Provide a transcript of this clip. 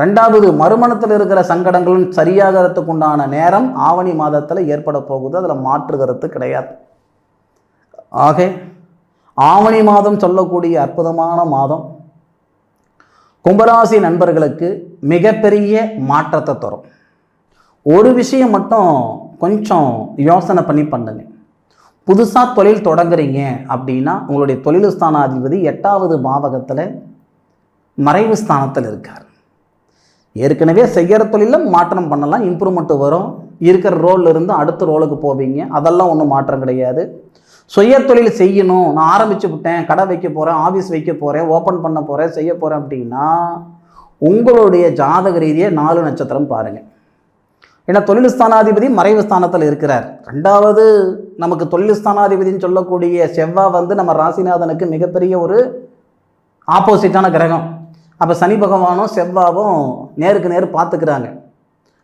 ரெண்டாவது மறுமணத்தில் இருக்கிற சங்கடங்களும் சரியாகிறதுக்கு உண்டான நேரம் ஆவணி மாதத்தில் ஏற்பட போகுது அதில் மாற்று கருத்து கிடையாது. ஆக ஆவணி மாதம் சொல்லக்கூடிய அற்புதமான மாதம் கும்பராசி நண்பர்களுக்கு மிகப்பெரிய மாற்றத்தை தரும். ஒரு விஷயம் மட்டும் கொஞ்சம் யோசனை பண்ணி பண்ணுங்க. புதுசாக தொழில் தொடங்குறீங்க அப்படின்னா உங்களுடைய தொழில் ஸ்தானாதிபதி எட்டாவது பாவகத்தில் மறைவு ஸ்தானத்தில் இருக்கார். ஏற்கனவே செய்கிற தொழிலில் மாற்றம் பண்ணலாம் இம்ப்ரூவ்மெண்ட் வரும். இருக்கிற ரோலில் இருந்து அடுத்த ரோலுக்கு போவீங்க. அதெல்லாம் ஒன்றும் மாற்றம் கிடையாது. சுய தொழில் செய்யணும். நான் ஆரம்பிச்சு விட்டேன். கடை வைக்க போகிறேன் ஆஃபீஸ் வைக்க போகிறேன் ஓப்பன் பண்ண போகிறேன் செய்ய போகிறேன் அப்படின்னா உங்களுடைய ஜாதக ரீதியை நாலு நட்சத்திரம் பாருங்கள் ஏன்னா தொழில் ஸ்தானாதிபதி மறைவு ஸ்தானத்தில் இருக்கிறார். ரெண்டாவது நமக்கு தொழில்ஸ்தானாதிபதின்னு சொல்லக்கூடிய செவ்வாய் வந்து நம்ம ராசிநாதனுக்கு மிகப்பெரிய ஒரு ஆப்போசிட்டான கிரகம். அப்போ சனி பகவானும் செவ்வாவும் நேருக்கு நேர் பார்த்துக்கிறாங்க.